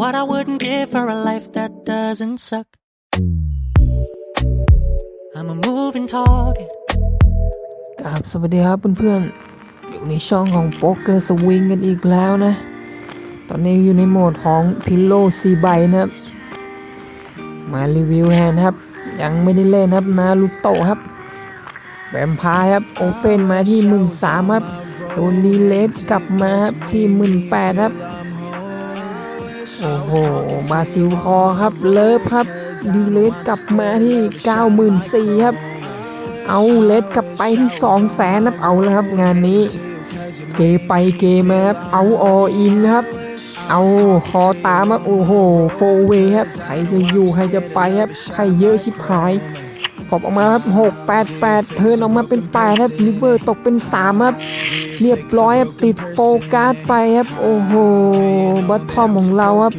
what I wouldn't give for a life that doesn't suck. I'm a moving target. กับสวัสดีครับเพื่อนๆ อยู่ในช่องของโป๊กเกอร์สวิงกันอีกแล้วนะ ตอนนี้อยู่ในโหมดของพิโลซีใบนะครับ มารีวิวแฮน์ครับ ยังไม่ได้เล่นครับนารูโตะครับแวมพายครับ โอเปนมาที่หมื่นสามครับ โดนดีเลสกลับมาครับที่หมื่นแปดครับ โอ้โห มาซิลคอครับ เลิฟครับดีเลสกลับมาที่เก้าหมื่นสี่ครับ เอาเลสกลับไปที่สองแสนนับเอาแล้วครับงานนี้ เกไปเกมาครับ เอาออินครับ เอาคอตามครับโอ้โหโฟเวครับ ใครจะอยู่ ใครจะไปครับ ใครเยอะชิบหาย ฟอบออกมาครับหกแปดแปดเทินออกมาเป็นแปดครับลิเวอร์ตกเป็นสามครับเรียบร้อยครับติดโฟกัสไปครับโอ้โหบัตทอมของเราครับ